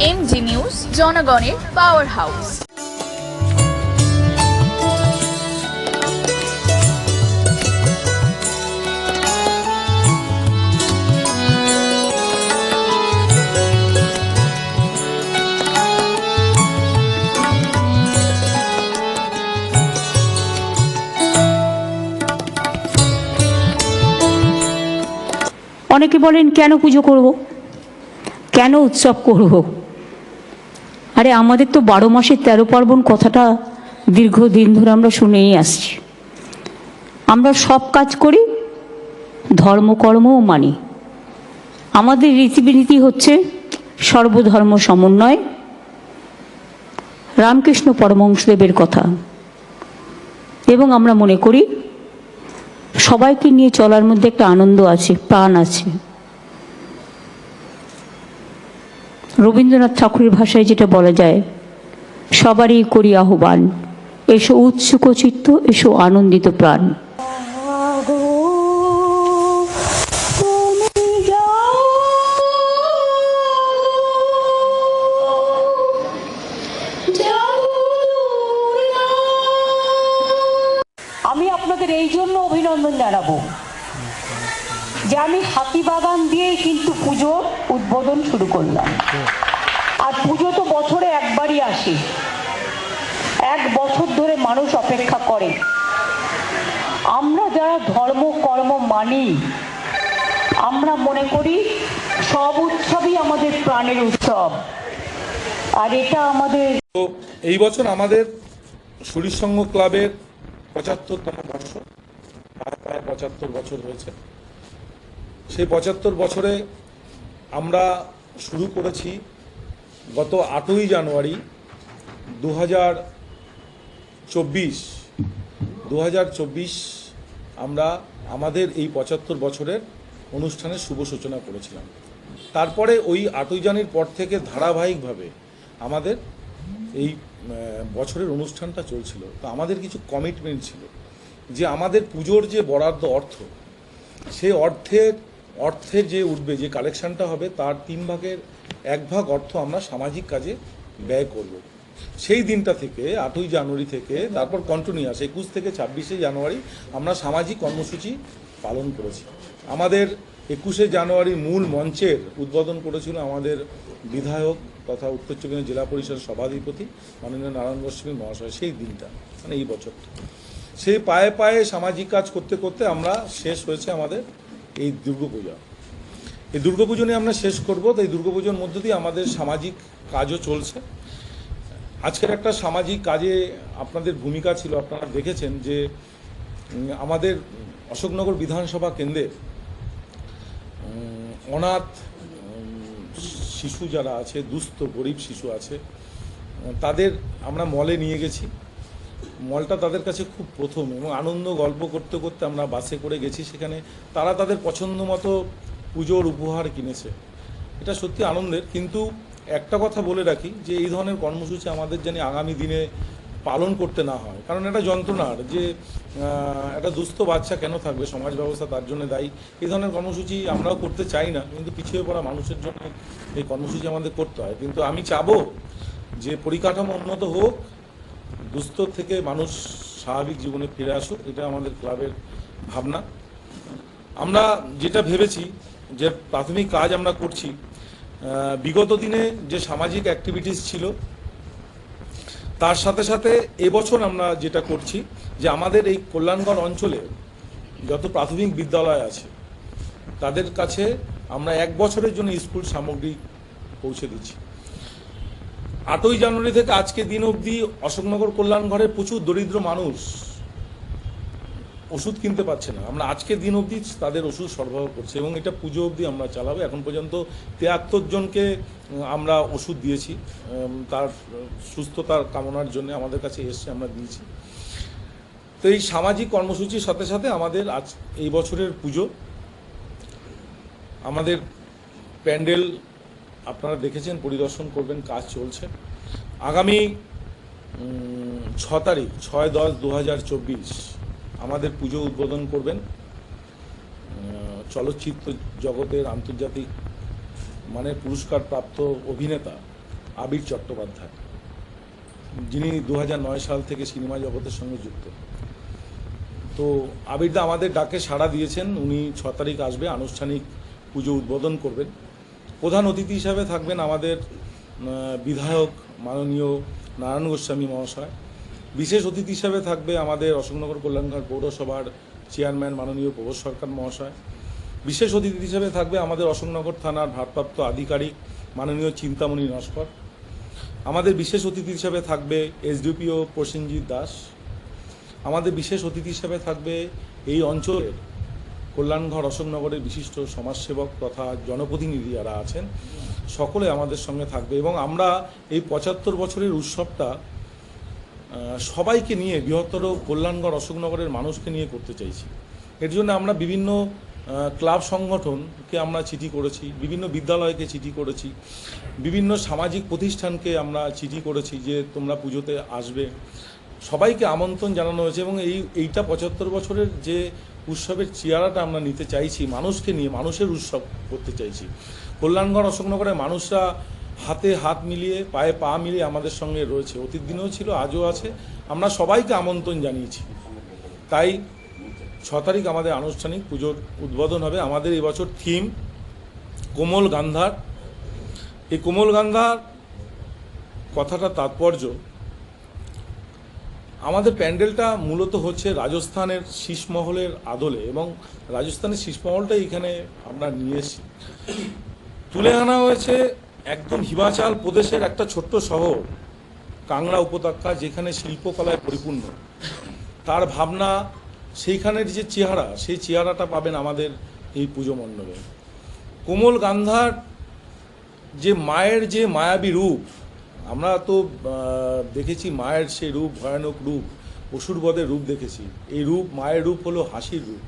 M G news জনগণের power house অনেকে বলেন কেন পুজো করব? কেন উৎসব করব? আরে আমাদের তো বারো মাসের তেরো পার্বণ কথাটা দীর্ঘদিন ধরে আমরা শুনেই আসছি। আমরা সব কাজ করি ধর্মকর্মও মানি। আমাদের রীতিবিনীতি হচ্ছে সর্বধর্ম সমন্বয়। রামকৃষ্ণ পরমহংসদেবের কথা। এবং আমরা মনে করি সবাইকে নিয়ে চলার মধ্যে একটা আনন্দ আছে, প্রাণ আছে। রবীন্দ্রনাথ ঠাকুরের ভাষায় যেটা বলা যায় সবারই করি আহ্বান এসো উৎসুক চিত্ত এসো আনন্দিত প্রাণ। আমি আপনাদের এই জন্য অভিনন্দন জানাব। যে আমি হাতিবাগান দিয়েই কিন্তু পুজোর উদ্বোধন শুরু করলাম। আর পুজো তো বছরে একবারই আসে। এক বছর ধরে মানুষ অপেক্ষা করে। আমরা যারা ধর্ম, কর্ম মানি, আমরা মনে করি সব উৎসবই আমাদের প্রাণের উৎসব। আর এটা আমাদের এই বছর আমাদের সঙ্গ ক্লাবের পঁচাত্তরতম বর্ষ প্রায় পঁচাত্তর বছর হয়েছে। সেই পঁচাত্তর বছরে আমরা শুরু করেছি গত আটই জানুয়ারি দু হাজার চব্বিশ। দু হাজার চব্বিশ আমরা আমাদের এই পঁচাত্তর বছরের অনুষ্ঠানের শুভ সূচনা করেছিলাম। তারপরে ওই আটই জানির পর থেকে ধারাবাহিকভাবে আমাদের এই বছরের অনুষ্ঠানটা চলছিল। তো আমাদের কিছু কমিটমেন্ট ছিল যে আমাদের পুজোর যে বরাদ্দ অর্থ, সেই অর্থের অর্থের যে উঠবে, যে কালেকশনটা হবে, তার তিন ভাগের এক ভাগ অর্থ আমরা সামাজিক কাজে ব্যয় করব। সেই দিনটা থেকে, আটই জানুয়ারি থেকে, তারপর কন্টিনিউয়াস একুশ থেকে ছাব্বিশে জানুয়ারি আমরা সামাজিক কর্মসূচি পালন করেছি। আমাদের একুশে জানুয়ারি মূল মঞ্চের উদ্বোধন করেছিল আমাদের বিধায়ক তথা উত্তর চব্বিশ জেলা পরিষদের সভাধিপতি মাননীয় নারায়ণ গোস্বামী মহাশয়, সেই দিনটা মানে এই বছরটা। সেই পায়ে পায়ে সামাজিক কাজ করতে করতে আমরা শেষ হয়েছে আমাদের এই দুর্গাপূজা। এই দুর্গাপুজো নিয়ে আমরা শেষ করব। তো এই দুর্গাপুজোর মধ্য দিয়ে আমাদের সামাজিক কাজও চলছে। আজকের একটা সামাজিক কাজে আপনাদের ভূমিকা ছিল, আপনারা দেখেছেন যে আমাদের অশোকনগর বিধানসভা কেন্দ্রের অনাথ শিশু যারা আছে, দুস্থ, গরিব শিশু আছে, তাদের আমরা মলে নিয়ে গেছি। মলটা তাদের কাছে খুব প্রথম এবং আনন্দ গল্প করতে করতে আমরা বাসে করে গেছি সেখানে। তারা তাদের পছন্দ মতো পুজোর উপহার কিনেছে। এটা সত্যি আনন্দের। কিন্তু একটা কথা বলে রাখি যে এই ধরনের কর্মসূচি আমাদের জানি আগামী দিনে পালন করতে না হয়। কারণ এটা যন্ত্রণার যে একটা দুস্থ বাচ্চা কেন থাকবে? সমাজ ব্যবস্থা তার জন্য দায়ী। এই ধরনের কর্মসূচি আমরাও করতে চাই না, কিন্তু পিছিয়ে পড়া মানুষের জন্য এই কর্মসূচি আমাদের করতে হয়। কিন্তু আমি চাবো যে পরিকাঠামো উন্নত হোক দুস্থ থেকে মানুষ স্বাভাবিক জীবনে ফিরে আসুক, এটা আমাদের ক্লাবের ভাবনা। আমরা যেটা ভেবেছি যে প্রাথমিক কাজ আমরা করছি বিগত দিনে যে সামাজিক অ্যাক্টিভিটিস ছিল, তার সাথে সাথে এবছর আমরা যেটা করছি যে আমাদের এই কল্যাণগড় অঞ্চলে যত প্রাথমিক বিদ্যালয় আছে, তাদের কাছে আমরা এক বছরের জন্য স্কুল সামগ্রী পৌঁছে দিচ্ছি। আটই জানুয়ারি থেকে আজকে দিন অবধি অশোকনগর কল্যাণ ঘরে প্রচুর দরিদ্র মানুষ ওষুধ কিনতে পারছে না। আমরা আজকে দিন অবধি তাদের ওষুধ সরবরাহ করছি এবং এটা পুজো অবধি আমরা চালাবো। এখন পর্যন্ত তিয়াত্তর জনকে আমরা ওষুধ দিয়েছি। তার সুস্থতার কামনার জন্য আমাদের কাছে এসছে, আমরা দিয়েছি। তো এই সামাজিক কর্মসূচির সাথে সাথে আমাদের আজ এই বছরের পুজো। আমাদের প্যান্ডেল আপনারা দেখেছেন, পরিদর্শন করবেন, কাজ চলছে। আগামী ছ তারিখ, ছয় দশ দু আমাদের পুজো উদ্বোধন করবেন চলচ্চিত্র জগতের আন্তর্জাতিক মানে পুরস্কার প্রাপ্ত অভিনেতা আবির চট্টোপাধ্যায়, যিনি দু সাল থেকে সিনেমা জগতের সঙ্গে যুক্ত। তো আবিরদা আমাদের ডাকে সাড়া দিয়েছেন, উনি ছ তারিখ আসবে, আনুষ্ঠানিক পুজো উদ্বোধন করবেন। প্রধান অতিথি হিসাবে থাকবেন আমাদের বিধায়ক মাননীয় নারায়ণ গোস্বামী মহাশয়। বিশেষ অতিথি হিসাবে থাকবে আমাদের অশোকনগর কল্যাণঘাট পৌরসভার চেয়ারম্যান মাননীয় প্রবোধ সরকার মহাশয়। বিশেষ অতিথি হিসাবে থাকবে আমাদের অশোকনগর থানার ভারপ্রাপ্ত আধিকারিক মাননীয় চিন্তামণি নস্কর। আমাদের বিশেষ অতিথি হিসাবে থাকবে এসডিপিও প্রসেনজিৎ দাস। আমাদের বিশেষ অতিথি হিসাবে থাকবে এই অঞ্চলের কল্যাণঘর অশোকনগরের বিশিষ্ট সমাজসেবক তথা জনপ্রতিনিধি যারা আছেন, সকলে আমাদের সঙ্গে থাকবে এবং আমরা এই পঁচাত্তর বছরের উৎসবটা সবাইকে নিয়ে বৃহত্তর কল্যাণগড় অশোকনগরের মানুষকে নিয়ে করতে চাইছি। এর জন্য আমরা বিভিন্ন ক্লাব সংগঠনকে আমরা চিঠি করেছি, বিভিন্ন বিদ্যালয়কে চিঠি করেছি, বিভিন্ন সামাজিক প্রতিষ্ঠানকে আমরা চিঠি করেছি যে তোমরা পুজোতে আসবে। সবাইকে আমন্ত্রণ জানানো হয়েছে এবং এই, এইটা পঁচাত্তর বছরের যে উৎসবের চেয়ারাটা আমরা নিতে চাইছি, মানুষকে নিয়ে, মানুষের উৎসব করতে চাইছি। কল্যাণগড় অশোকনগরের মানুষরা হাতে হাত মিলিয়ে, পায়ে পা মিলিয়ে আমাদের সঙ্গে রয়েছে। অতীত দিনেও ছিল, আজও আছে। আমরা সবাইকে আমন্ত্রণ জানিয়েছি। তাই ছ তারিখ আমাদের আনুষ্ঠানিক পুজোর উদ্বোধন হবে। আমাদের এবছর থিম কোমল গান্ধার। এই কোমল গান্ধার কথাটা তাৎপর্য আমাদের প্যান্ডেলটা মূলত হচ্ছে রাজস্থানের শীষমহলের আদলে এবং রাজস্থানের শীষমহলটাই এখানে আমরা নিয়ে এসেছি। তুলে আনা হয়েছে একদম হিমাচল প্রদেশের একটা ছোট্ট শহর, কাংড়া উপত্যকা, যেখানে শিল্পকলায় পরিপূর্ণ। তার ভাবনা, সেইখানের যে চেহারা, সেই চেহারাটা পাবেন আমাদের এই পুজো মণ্ডপে। কোমল গান্ধার যে মায়ের যে মায়াবী রূপ আমরা তো দেখেছি মায়ের সেই রূপ, ভয়ানক রূপ অসুরবদের রূপ দেখেছি। এই রূপ, মায়ের রূপ হলো হাসির রূপ।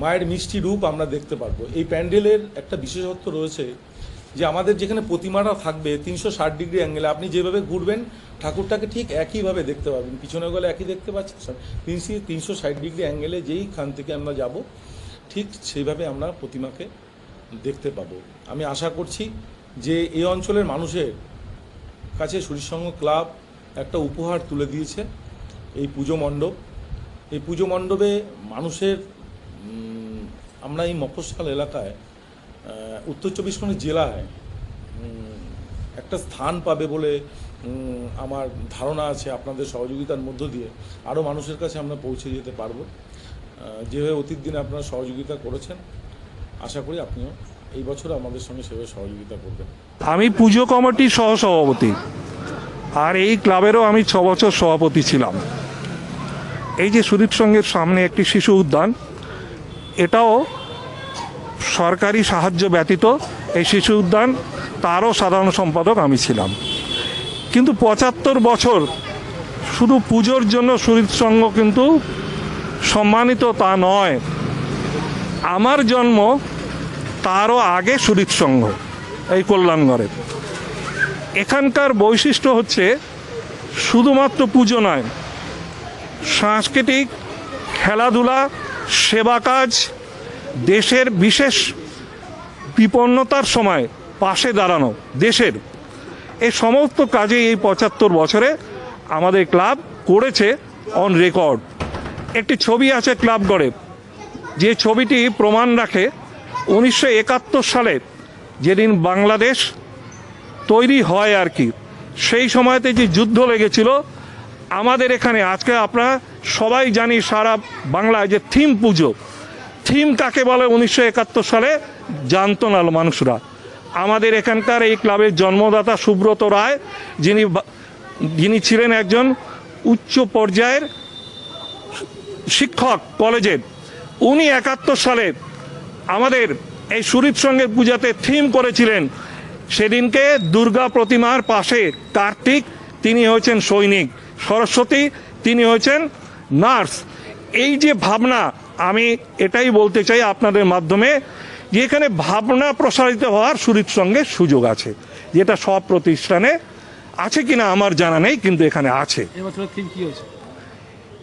মায়ের মিষ্টি রূপ আমরা দেখতে পারব। এই প্যান্ডেলের একটা বিশেষত্ব রয়েছে যে আমাদের যেখানে প্রতিমাটা থাকবে তিনশো ষাট ডিগ্রি অ্যাঙ্গেলে, আপনি যেভাবে ঘুরবেন, ঠাকুরটাকে ঠিক একইভাবে দেখতে পাবেন। পিছনে গেলে একই দেখতে পাচ্ছেন। তিনশো তিনশো ষাট ডিগ্রি অ্যাঙ্গেলে যেইখান থেকে আমরা যাব, ঠিক সেইভাবে আমরা প্রতিমাকে দেখতে পাবো। আমি আশা করছি যে এই অঞ্চলের মানুষের কাছে সুরিসংঘ ক্লাব একটা উপহার তুলে দিয়েছে এই পুজো মণ্ডপ। এই পুজো মণ্ডপে মানুষের আমরা এই মফস্বল এলাকায় উত্তর চব্বিশ পরগনা জেলায় একটা স্থান পাবে বলে আমার ধারণা আছে, আপনাদের সহযোগিতার মধ্য দিয়ে আরও মানুষের কাছে আমরা পৌঁছে যেতে পারব। যেভাবে অতীত দিনে আপনারা সহযোগিতা করেছেন, আশা করি আপনিও এই বছর আমাদের সঙ্গে সেভাবে সহযোগিতা করবেন। আমি পুজো কমিটির সহসভাপতি, আর এই ক্লাবেরও আমি ছ বছর সভাপতি ছিলাম। এই যে সুদীপ সঙ্গের সামনে একটি শিশু উদ্যান, এটাও সরকারি সাহায্য ব্যতীত এই শিশু উদ্যান তারও সাধারণ সম্পাদক আমি ছিলাম। কিন্তু পঁচাত্তর বছর শুধু পুজোর জন্য সুদীপ সংঘ কিন্তু সম্মানিত তা নয়। আমার জন্ম তারও আগে সুদীপ সংঘ এই কল্যাণগড়ের এখানকার বৈশিষ্ট্য হচ্ছে শুধুমাত্র পুজো নয়, সাংস্কৃতিক খেলাধুলা, সেবা কাজ, দেশের বিশেষ বিপন্নতার সময় পাশে দাঁড়ানো, দেশের। এই সমস্ত কাজে এই পঁচাত্তর বছরে আমাদের ক্লাব করেছে অন রেকর্ড একটি ছবি আছে ক্লাবগড়ে যে ছবিটি প্রমাণ রাখে উনিশশো একাত্তর সালে যেদিন বাংলাদেশ তৈরি হয় আর কি, সেই সময়তে যে যুদ্ধ লেগেছিল, আমাদের এখানে, আজকে আপনারা সবাই জানি সারা বাংলায় যে থিম পুজো। থিম কাকে বলে উনিশশো একাত্তর সালে? জানত না মানুষরা। আমাদের এখানকার এই ক্লাবের জন্মদাতা সুব্রত রায়, যিনি যিনি ছিলেন একজন উচ্চ পর্যায়ের শিক্ষক কলেজের। উনি একাত্তর সালে আমাদের এই সুরীপ সঙ্গে পূজাতে থিম করেছিলেন সেদিনকে দুর্গা প্রতিমার পাশে কার্তিক তিনি হয়েছেন সৈনিক। সরস্বতী তিনি হয়েছেন নার্স। এই যে ভাবনা আমি এটাই বলতে চাই আপনাদের মাধ্যমে যে এখানে ভাবনা প্রসারিত হওয়ার সুরীপ সঙ্গে সুযোগ আছে যেটা সব প্রতিষ্ঠানে আছে কিনা আমার জানা নেই কিন্তু এখানে আছে।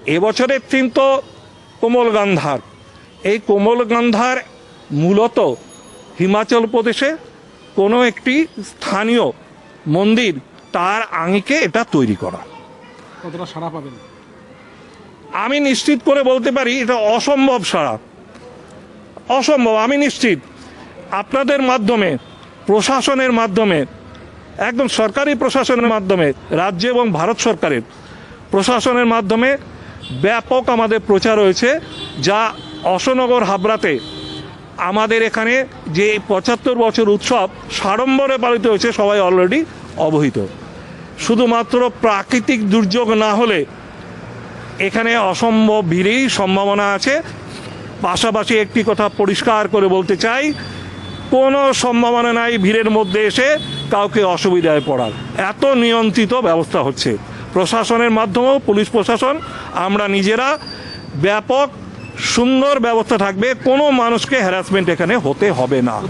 এবছরের থিম তো কোমল গান্ধার। এই কোমল গান্ধার মূলত হিমাচল প্রদেশে কোনো একটি স্থানীয় মন্দির তার আঙিকে এটা তৈরি করা। কতটা সাড়া পাবেন? আমি নিশ্চিত করে বলতে পারি এটা অসম্ভব সারা অসম্ভব আমি নিশ্চিত। আপনাদের মাধ্যমে প্রশাসনের মাধ্যমে একদম সরকারি প্রশাসনের মাধ্যমে রাজ্য এবং ভারত সরকারের প্রশাসনের মাধ্যমে ব্যাপক আমাদের প্রচার হয়েছে যা অশোকনগর হাবড়াতে আমাদের এখানে যে পঁচাত্তর বছর উৎসব সাড়ম্বরে পালিত হয়েছে, সবাই অলরেডি অবহিত। শুধুমাত্র প্রাকৃতিক দুর্যোগ না হলে এখানে অসম্ভব ভিড়েই সম্ভাবনা আছে। পাশাপাশি একটি কথা পরিষ্কার করে বলতে চাই, কোনো সম্ভাবনা নাই ভিড়ের মধ্যে এসে কাউকে অসুবিধায় পড়ার। এত নিয়ন্ত্রিত ব্যবস্থা হচ্ছে। প্রশাসনের মাধ্যমেও, পুলিশ প্রশাসন, আমরা নিজেরা ব্যাপক সুন্দর ব্যবস্থা থাকবে কোনো মানুষকে হ্যারাসমেন্ট এখানে হতে হবে না।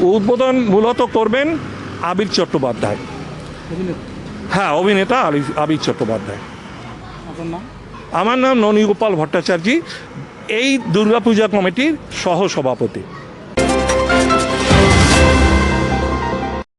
উদ্বোধন মূলত করবেন আবির চট্টোপাধ্যায়। হ্যাঁ অভিনেতা আবির চট্টোপাধ্যায়। আমার নাম ননীগোপাল ভট্টাচার্য। এই দুর্গাপূজা কমিটির সহ সভাপতি